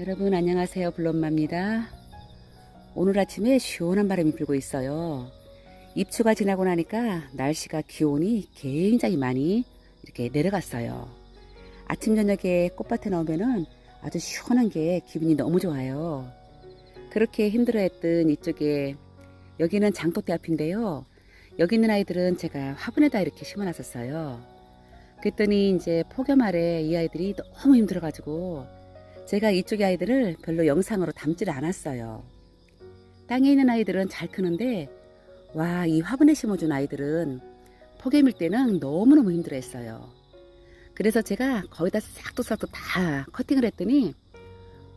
여러분 안녕하세요. 블롬마입니다. 오늘 아침에 시원한 바람이 불고 있어요. 입추가 지나고 나니까 날씨가 기온이 굉장히 많이 이렇게 내려갔어요. 아침 저녁에 꽃밭에 나오면은 아주 시원한 게 기분이 너무 좋아요. 그렇게 힘들어했던 이쪽에 여기는 장독대 앞인데요. 여기 있는 아이들은 제가 화분에다 이렇게 심어놨었어요. 그랬더니 이제 폭염 아래 이 아이들이 너무 힘들어가지고 제가 이쪽의 아이들을 별로 영상으로 담지를 않았어요. 땅에 있는 아이들은 잘 크는데 와 이 화분에 심어준 아이들은 폭염일 때는 너무너무 힘들어했어요. 그래서 제가 거의 다 싹둑싹둑 다 커팅을 했더니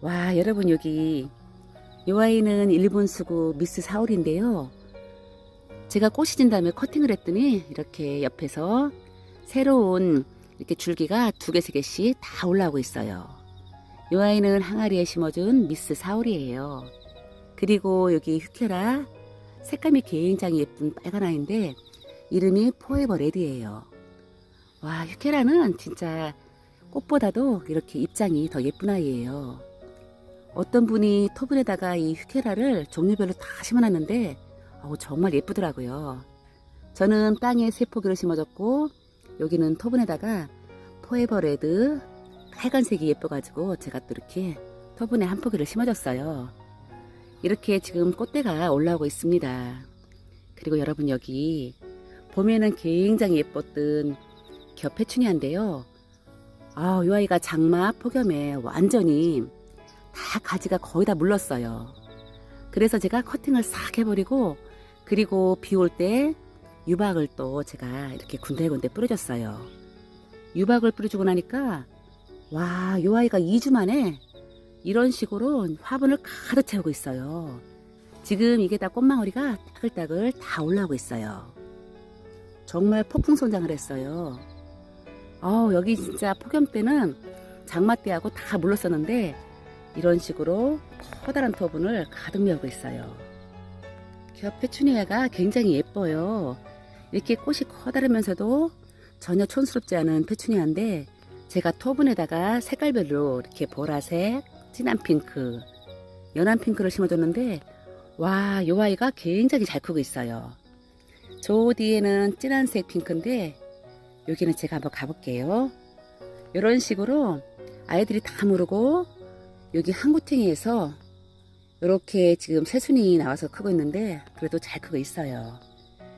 와 여러분 여기 이 아이는 일본 수구 미스 사울인데요. 제가 꽃이 진 다음에 커팅을 했더니 이렇게 옆에서 새로운 이렇게 줄기가 두 개, 세 개씩 다 올라오고 있어요. 이 아이는 항아리에 심어준 미스 사울이에요. 그리고 여기 휴케라 색감이 굉장히 예쁜 빨간 아이인데 이름이 포에버 레드예요. 와 휴케라는 진짜 꽃보다도 이렇게 입장이 더 예쁜 아이예요. 어떤 분이 토분에다가 이 휴케라를 종류별로 다 심어놨는데 어우, 정말 예쁘더라고요. 저는 땅에 세 포기를 심어줬고 여기는 토분에다가 포에버 레드 빨간색이 예뻐가지고 제가 또 이렇게 터분에 한 포기를 심어줬어요. 이렇게 지금 꽃대가 올라오고 있습니다. 그리고 여러분 여기 봄에는 굉장히 예뻤던 겹페추니아인데요. 아, 이 아이가 장마 폭염에 완전히 다 가지가 거의 다 물렀어요. 그래서 제가 커팅을 싹 해버리고 그리고 비 올 때 유박을 또 제가 이렇게 군데군데 뿌려줬어요. 유박을 뿌려주고 나니까 와, 요 아이가 2주 만에 이런 식으로 화분을 가득 채우고 있어요. 지금 이게 다 꽃망울이가 따글따글 다 올라오고 있어요. 정말 폭풍 성장을 했어요. 어, 여기 진짜 폭염 때는 장마 때하고 다 물렀었는데 이런 식으로 커다란 터분을 가득 메우고 있어요. 겹 페추니아가 굉장히 예뻐요. 이렇게 꽃이 커다라면서도 전혀 촌스럽지 않은 페추니아인데 제가 토분에다가 색깔별로 이렇게 보라색, 진한 핑크, 연한 핑크를 심어줬는데 와, 요 아이가 굉장히 잘 크고 있어요. 저 뒤에는 진한색 핑크인데 여기는 제가 한번 가볼게요. 이런 식으로 아이들이 다 모르고 여기 한구탱이에서 이렇게 지금 새순이 나와서 크고 있는데 그래도 잘 크고 있어요.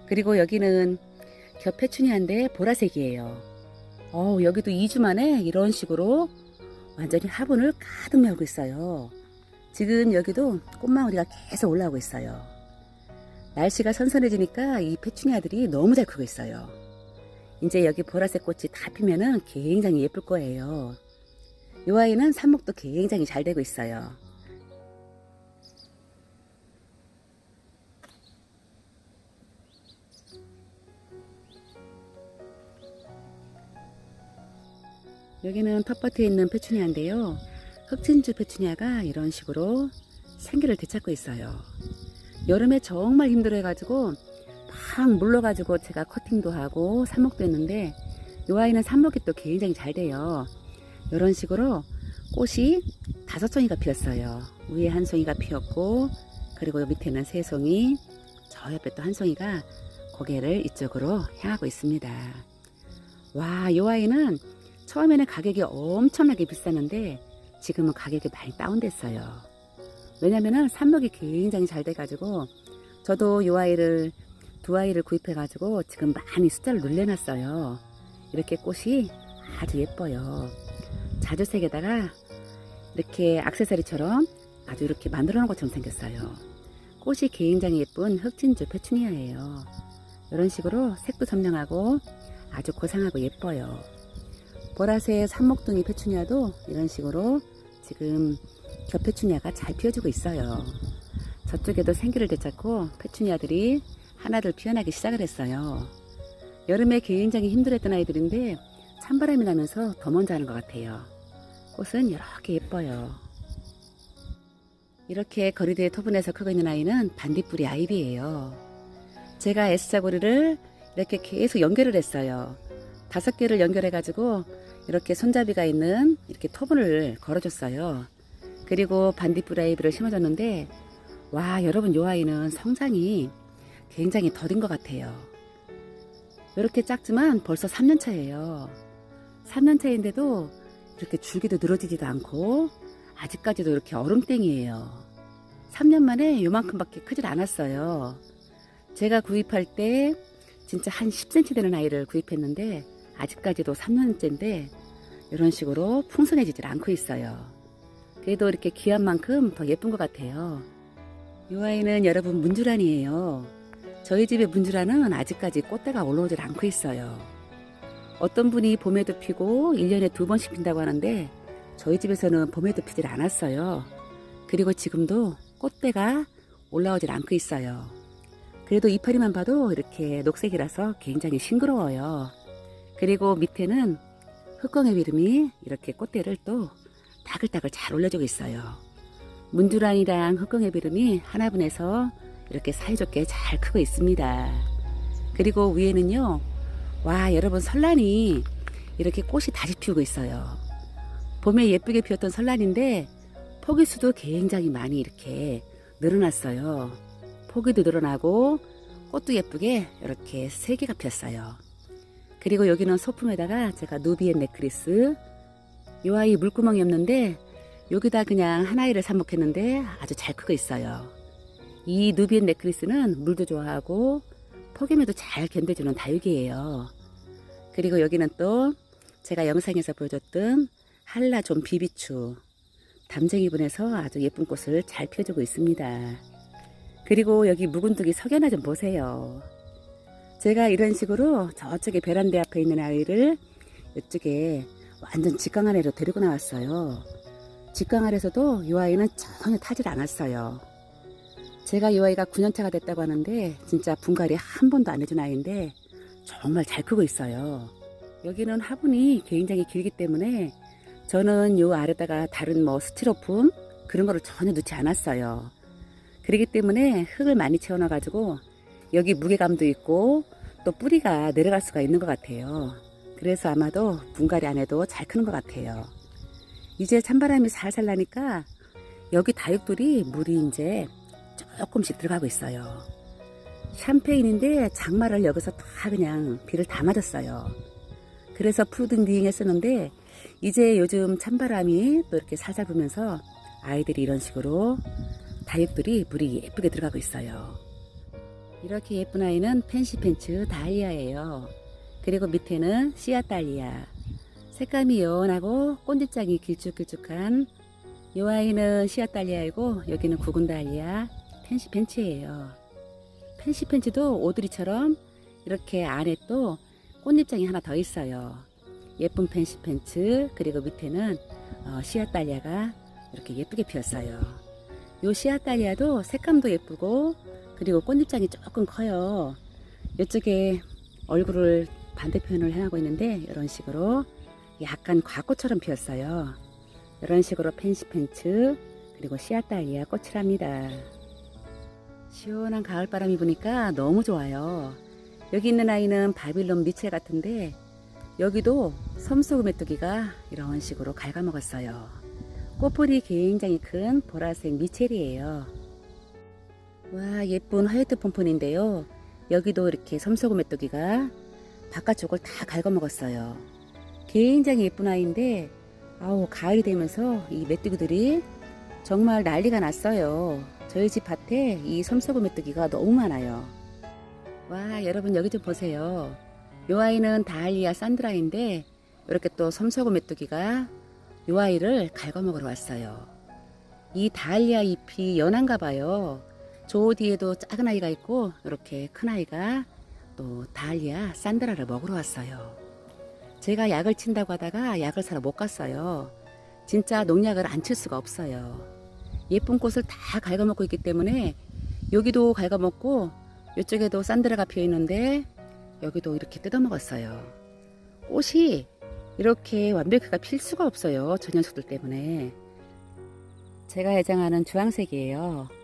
그리고 여기는 겹페추니아인데 보라색이에요. 어 여기도 2주 만에 이런 식으로 완전히 화분을 가득 메우고 있어요. 지금 여기도 꽃망울이가 계속 올라오고 있어요. 날씨가 선선해지니까 이 페추니아들이 너무 잘 크고 있어요. 이제 여기 보라색 꽃이 다 피면은 굉장히 예쁠 거예요. 이 아이는 삽목도 굉장히 잘 되고 있어요. 여기는 텃밭에 있는 페추니아인데요. 흑진주 페추니아가 이런 식으로 생기를 되찾고 있어요. 여름에 정말 힘들어해가지고 막 물러가지고 제가 커팅도 하고 삽목도 했는데 이 아이는 삽목이 또 굉장히 잘 돼요. 이런 식으로 꽃이 다섯 송이가 피었어요. 위에 한 송이가 피었고 그리고 밑에는 세 송이 저 옆에 또 한 송이가 고개를 이쪽으로 향하고 있습니다. 와, 이 아이는 처음에는 가격이 엄청나게 비쌌는데 지금은 가격이 많이 다운됐어요. 왜냐면은 삽목이 굉장히 잘 돼가지고 저도 이 아이를 두 아이를 구입해가지고 지금 많이 숫자를 눌려놨어요. 이렇게 꽃이 아주 예뻐요. 자주색에다가 이렇게 악세사리처럼 아주 이렇게 만들어 놓은 것처럼 생겼어요. 꽃이 굉장히 예쁜 흑진주 페추니아예요. 이런 식으로 색도 선명하고 아주 고상하고 예뻐요. 보라색 산목둥이 페추니아도 이런 식으로 지금 겹페추니아가 잘 피어주고 있어요. 저쪽에도 생기를 되찾고 페추니아들이 하나둘 피어나기 시작을 했어요. 여름에 굉장히 힘들었던 아이들인데 찬바람이 나면서 더 먼저 하는 것 같아요. 꽃은 이렇게 예뻐요. 이렇게 거리대에 토분에서 크고 있는 아이는 반딧불이 아이비예요. 제가 S자 고리를 이렇게 계속 연결을 했어요. 다섯 개를 연결해 가지고 이렇게 손잡이가 있는 이렇게 토분을 걸어줬어요. 그리고 반딧불아이비를 심어줬는데 와 여러분 요 아이는 성장이 굉장히 더딘 것 같아요. 이렇게 작지만 벌써 3년 차예요. 3년 차인데도 이렇게 줄기도 늘어지지도 않고 아직까지도 이렇게 얼음땡이에요. 3년 만에 요만큼밖에 크질 않았어요. 제가 구입할 때 진짜 한 10cm 되는 아이를 구입했는데 아직까지도 3년째인데 이런 식으로 풍성해지질 않고 있어요. 그래도 이렇게 귀한 만큼 더 예쁜 것 같아요. 이 아이는 여러분 문주란이에요. 저희 집의 문주란은 아직까지 꽃대가 올라오질 않고 있어요. 어떤 분이 봄에도 피고 1년에 두 번씩 핀다고 하는데 저희 집에서는 봄에도 피질 않았어요. 그리고 지금도 꽃대가 올라오질 않고 있어요. 그래도 이파리만 봐도 이렇게 녹색이라서 굉장히 싱그러워요. 그리고 밑에는 흑광의 비름이 이렇게 꽃대를 또 따글따글 잘 올려주고 있어요. 문두란이랑 흑광의 비름이 하나분해서 이렇게 사이좋게 잘 크고 있습니다. 그리고 위에는요, 와, 여러분 설란이 이렇게 꽃이 다시 피우고 있어요. 봄에 예쁘게 피었던 설란인데 포기수도 굉장히 많이 이렇게 늘어났어요. 포기도 늘어나고 꽃도 예쁘게 이렇게 세 개가 피었어요. 그리고 여기는 소품에다가 제가 누비엔 넥클리스 이 아이 물구멍이 없는데 여기다 그냥 한 아이를 삽목했는데 아주 잘 크고 있어요. 이 누비엔 넥클리스는 물도 좋아하고 폭염에도 잘 견뎌주는 다육이에요. 그리고 여기는 또 제가 영상에서 보여줬던 한라 좀 비비추 담쟁이 분에서 아주 예쁜 꽃을 잘 피워주고 있습니다. 그리고 여기 묵은둥이 석연화 좀 보세요. 제가 이런 식으로 저쪽에 베란다 앞에 있는 아이를 이쪽에 완전 직강 아래로 데리고 나왔어요. 직강 아래서도 이 아이는 전혀 타질 않았어요. 제가 이 아이가 9년차가 됐다고 하는데 진짜 분갈이 한 번도 안 해준 아이인데 정말 잘 크고 있어요. 여기는 화분이 굉장히 길기 때문에 저는 요 아래다가 다른 뭐 스티로폼 그런 거를 전혀 넣지 않았어요. 그렇기 때문에 흙을 많이 채워놔가지고 여기 무게감도 있고 또 뿌리가 내려갈 수가 있는 것 같아요. 그래서 아마도 분갈이 안 해도 잘 크는 것 같아요. 이제 찬바람이 살살 나니까 여기 다육들이 물이 이제 조금씩 들어가고 있어요. 샴페인인데 장마를 여기서 다 그냥 비를 다 맞았어요. 그래서 푸드딩 했었는데 이제 요즘 찬바람이 또 이렇게 살살 불면서 아이들이 이런 식으로 다육들이 물이 예쁘게 들어가고 있어요. 이렇게 예쁜 아이는 펜시펜츠 다이아예요. 그리고 밑에는 씨앗 달리아. 색감이 연하고 꽃잎장이 길쭉길쭉한 이 아이는 씨앗 달리아이고 여기는 구근 달리아 펜시펜츠예요. 펜시펜츠도 오드리처럼 이렇게 안에 또 꽃잎장이 하나 더 있어요. 예쁜 펜시펜츠 그리고 밑에는 어, 씨앗 달리아가 이렇게 예쁘게 피었어요. 요 씨앗 달리아도 색감도 예쁘고 그리고 꽃잎장이 조금 커요. 이쪽에 얼굴을 반대편을 해하고 있는데 이런 식으로 약간 과꽃처럼 피었어요. 이런 식으로 펜시펜츠 그리고 씨앗 달리아 꽃이랍니다. 시원한 가을바람이 부니까 너무 좋아요. 여기 있는 아이는 바빌론 미첼 같은데 여기도 섬소금 메뚜기가 이런 식으로 갉아먹었어요. 꽃뿌리 굉장히 큰 보라색 미첼이에요. 와 예쁜 화이트 폼폰인데요. 여기도 이렇게 섬소금 메뚜기가 바깥쪽을 다 갉아먹었어요. 굉장히 예쁜 아이인데 아우 가을이 되면서 이 메뚜기들이 정말 난리가 났어요. 저희 집 밭에 이 섬소금 메뚜기가 너무 많아요. 와 여러분 여기 좀 보세요. 요 아이는 다할리아 산드라인데 이렇게 또 섬소금 메뚜기가 요 아이를 갉아먹으러 왔어요. 이 다할리아 잎이 연한가 봐요. 저 뒤에도 작은 아이가 있고 이렇게 큰 아이가 또 다할리아 산드라를 먹으러 왔어요. 제가 약을 친다고 하다가 약을 사러 못 갔어요. 진짜 농약을 안 칠 수가 없어요. 예쁜 꽃을 다 갉아먹고 있기 때문에 여기도 갉아먹고 이쪽에도 산드라가 피어 있는데 여기도 이렇게 뜯어먹었어요. 꽃이 이렇게 완벽히가 필 수가 없어요. 저 녀석들 때문에. 제가 애정하는 주황색이에요.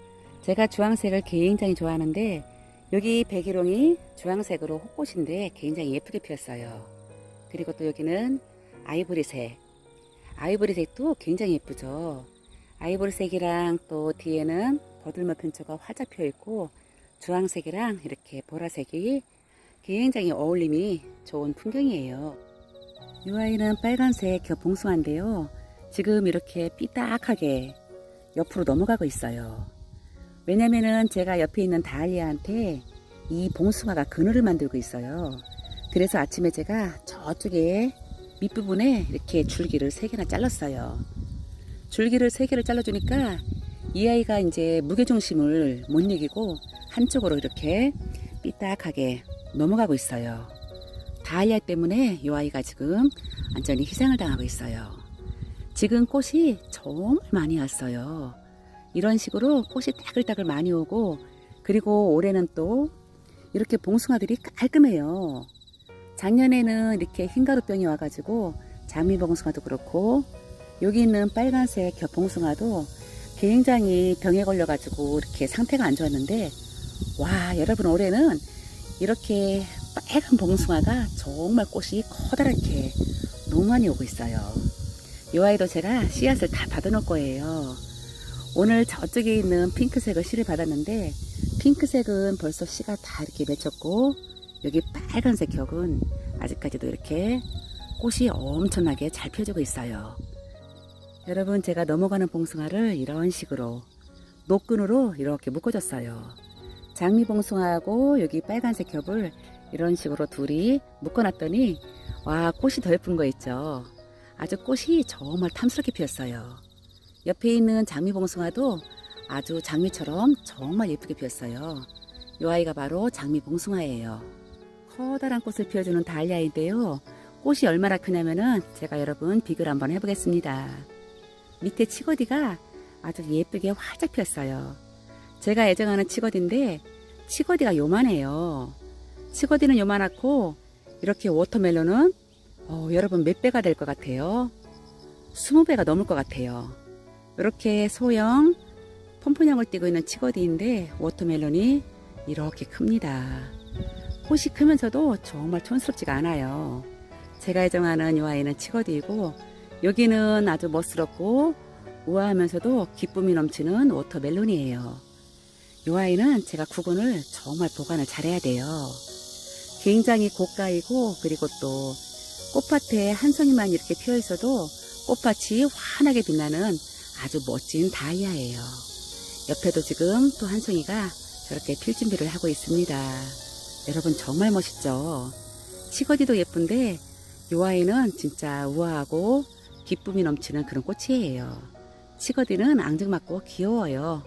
제가 주황색을 굉장히 좋아하는데 여기 백일홍이 주황색으로 호꽃인데 굉장히 예쁘게 피었어요. 그리고 또 여기는 아이보리색. 아이보리색도 굉장히 예쁘죠. 아이보리색이랑 또 뒤에는 버들머 편초가 활짝 펴 있고 주황색이랑 이렇게 보라색이 굉장히 어울림이 좋은 풍경이에요. 이 아이는 빨간색 겹봉숭아인데요. 지금 이렇게 삐딱하게 옆으로 넘어가고 있어요. 왜냐면은 제가 옆에 있는 다알리아한테 이 봉숭아가 그늘을 만들고 있어요. 그래서 아침에 제가 저쪽에 밑부분에 이렇게 줄기를 세 개나 잘랐어요. 줄기를 세 개를 잘라주니까 이 아이가 이제 무게중심을 못 이기고 한쪽으로 이렇게 삐딱하게 넘어가고 있어요. 다이아 때문에 이 아이가 지금 완전히 희생을 당하고 있어요. 지금 꽃이 정말 많이 왔어요. 이런 식으로 꽃이 따글따글 많이 오고 그리고 올해는 또 이렇게 봉숭아들이 깔끔해요. 작년에는 이렇게 흰가루병이 와가지고 장미봉숭아도 그렇고 여기 있는 빨간색 겹봉숭아도 굉장히 병에 걸려가지고 이렇게 상태가 안 좋았는데 와 여러분 올해는 이렇게 빨간 봉숭아가 정말 꽃이 커다랗게 너무 많이 오고 있어요. 이 아이도 제가 씨앗을 다 받아놓을 거예요. 오늘 저쪽에 있는 핑크색을 씨를 받았는데 핑크색은 벌써 씨가 다 이렇게 맺혔고 여기 빨간색 격은 아직까지도 이렇게 꽃이 엄청나게 잘 펴지고 있어요. 여러분 제가 넘어가는 봉숭아를 이런 식으로 노끈으로 이렇게 묶어줬어요. 장미 봉숭아하고 여기 빨간색 겹을 이런 식으로 둘이 묶어놨더니 와 꽃이 더 예쁜 거 있죠. 아주 꽃이 정말 탐스럽게 피었어요. 옆에 있는 장미봉숭아도 아주 장미처럼 정말 예쁘게 피었어요. 이 아이가 바로 장미봉숭아예요. 커다란 꽃을 피워주는 달리아인데요. 꽃이 얼마나 크냐면은 제가 여러분 비교를 한번 해보겠습니다. 밑에 치거디가 아주 예쁘게 활짝 피었어요. 제가 애정하는 치거디인데 치거디가 요만해요. 치거디는 요만하고 이렇게 워터멜론은 어, 여러분 몇 배가 될 것 같아요? 20배가 넘을 것 같아요. 이렇게 소형 펌프형을 띠고 있는 치거디인데 워터멜론이 이렇게 큽니다. 꽃이 크면서도 정말 촌스럽지가 않아요. 제가 애정하는 이 아이는 치거디이고 여기는 아주 멋스럽고 우아하면서도 기쁨이 넘치는 워터멜론이에요. 이 아이는 제가 구근을 정말 보관을 잘해야 돼요. 굉장히 고가이고 그리고 또 꽃밭에 한 송이만 이렇게 피어 있어도 꽃밭이 환하게 빛나는 아주 멋진 다이아예요. 옆에도 지금 또 한 송이가 저렇게 필 준비를 하고 있습니다. 여러분 정말 멋있죠? 치거디도 예쁜데 이 아이는 진짜 우아하고 기쁨이 넘치는 그런 꽃이에요. 치거디는 앙증맞고 귀여워요.